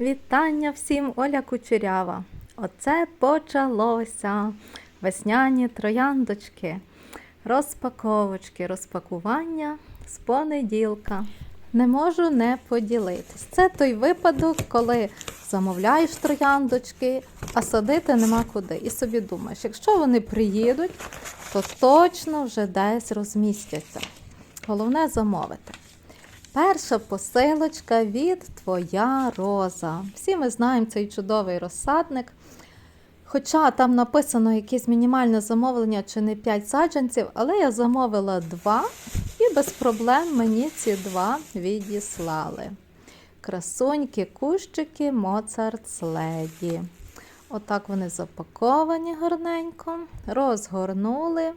Вітання всім, Оля Кучерява. Оце почалося. Весняні трояндочки, розпаковочки, розпакування з понеділка. Не можу не поділитись. Це той випадок, коли замовляєш трояндочки, а садити нема куди. І собі думаєш, якщо вони приїдуть, то точно вже десь розмістяться. Головне замовити. Перша посилочка від Твоя роза. Всі ми знаємо цей чудовий розсадник. Хоча там написано якесь мінімальне замовлення чи не 5 саджанців, але я замовила 2 і без проблем мені ці два відіслали. Красунькі кущики Моцарт Леді. Отак вони запаковані гарненько, розгорнули.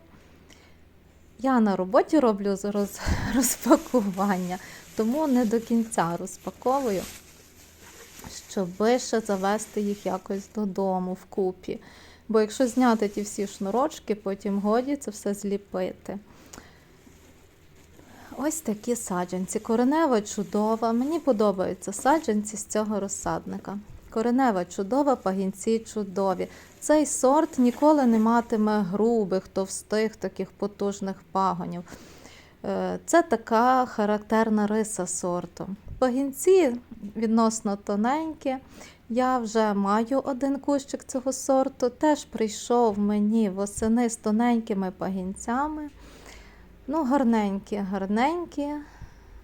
Я на роботі роблю роз, розпакування, тому не до кінця розпаковую, щоб ще завести їх якось додому вкупі. Бо якщо зняти ті всі шнурочки, потім годі це все зліпити. Ось такі саджанці. Коренева чудова. Мені подобаються саджанці з цього розсадника. Коренева чудова, пагінці чудові. Цей сорт ніколи не матиме грубих, товстих, таких потужних пагонів. Е, Це така характерна риса сорту. Пагінці відносно тоненькі. Я вже маю один кущик цього сорту. Теж прийшов мені восени з тоненькими пагінцями. Ну, гарненькі, гарненькі,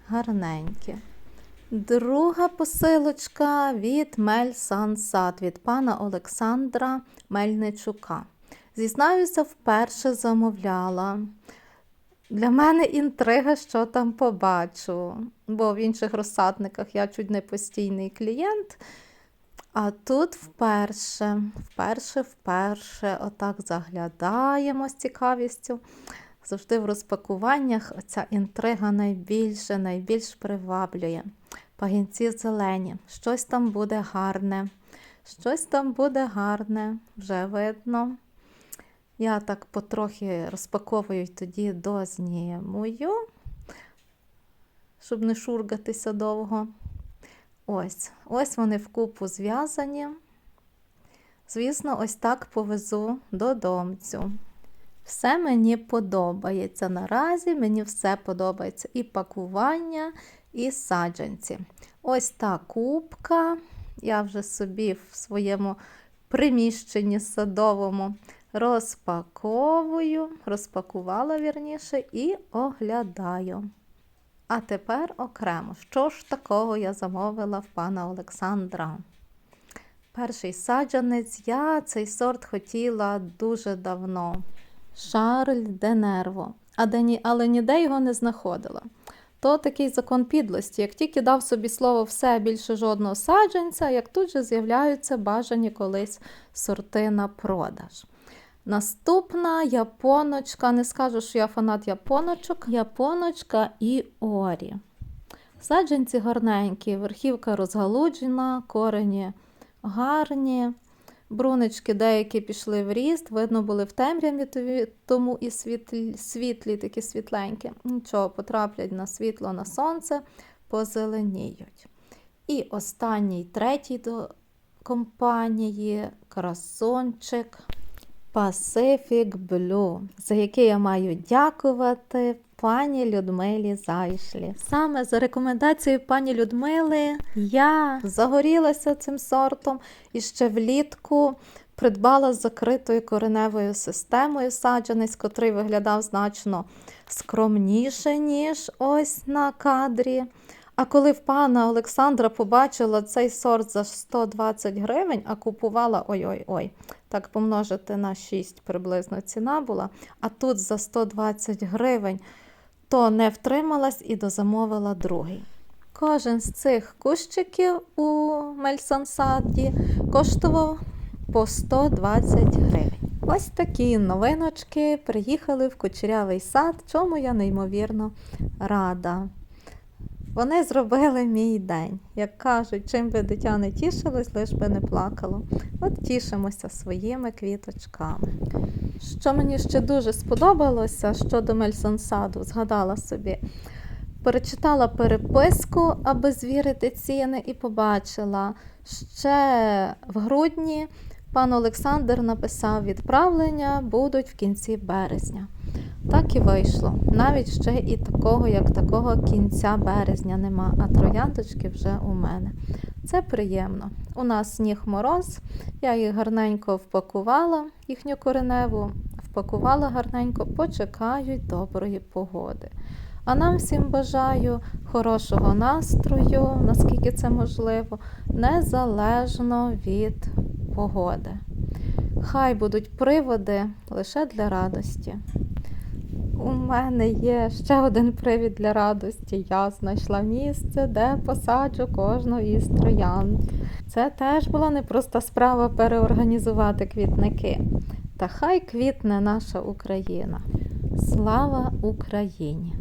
гарненькі. Друга посилочка від Мель Сансад від пана Олександра Мельничука. Зізнаюся, вперше замовляла. Для мене інтрига, що там побачу, бо в інших розсадниках я чуть не постійний клієнт. А тут вперше, вперше, вперше, отак заглядаємо з цікавістю. Завжди в розпакуваннях оця інтрига найбільше, найбільш приваблює. Пагінці зелені, щось там буде гарне, щось там буде гарне, вже видно. Я так потрохи розпаковую тоді дознімую, щоб не шургатися довго. Ось, ось вони вкупу зв'язані. Звісно, ось так повезу додомцю. Все мені подобається. Наразі мені все подобається. І пакування, і саджанці. Ось та кубка. Я вже собі в своєму приміщенні садовому розпаковую, розпакувала вірніше, і оглядаю. А тепер окремо, що ж такого я замовила в пана Олександра? Перший саджанець, я цей сорт хотіла дуже давно. Шарль де Нерво, а де ні, але ніде його не знаходила. То такий закон підлості. Як тільки дав собі слово все більше жодного саджанця, як тут же з'являються бажані колись сорти на продаж. Наступна японочка, не скажу, що я фанат японочок, японочка і орі. Саджанці гарненькі, верхівка розгалуджена, корені гарні. Брунички деякі пішли в ріст, видно, були в темряві, тому і світлі, світлі такі світленькі. Нічого, потраплять на світло, на сонце, позеленіють. І останній, третій до компанії красончик Pacific Blue, за який я маю дякувати пані Людмилі Зайшлі. Саме за рекомендацією пані Людмили я загорілася цим сортом і ще влітку придбала з закритою кореневою системою саджанець, котрий виглядав значно скромніше, ніж ось на кадрі. А коли в пана Олександра побачила цей сорт за 120 гривень, а купувала ой-ой-ой, так помножити на 6 приблизно ціна була, а тут за 120 гривень, то не втрималась і дозамовила другий. Кожен з цих кущиків у Мельсансаді коштував по 120 гривень. Ось такі новиночки приїхали в кучерявий сад, чому я неймовірно рада. Вони зробили мій день. Як кажуть, чим би дитя не тішилось, лиш би не плакало. От тішимося своїми квіточками. Що мені ще дуже сподобалося щодо Мельсонсаду, згадала собі. Перечитала переписку, аби звірити ціни, і побачила, ще в грудні пан Олександр написав відправлення будуть в кінці березня. Так і вийшло. Навіть ще і такого, як такого кінця березня нема, а трояндочки вже у мене. Це приємно. У нас сніг мороз, я їх гарненько впакувала, їхню кореневу, впакувала гарненько, почекають доброї погоди. А нам всім бажаю хорошого настрою, наскільки це можливо, незалежно від погоди. Хай будуть приводи лише для радості. У мене є ще один привід для радості. Я знайшла місце, де посаджу кожну із троянд. Це теж була непроста справа переорганізувати квітники. Та хай квітне наша Україна. Слава Україні!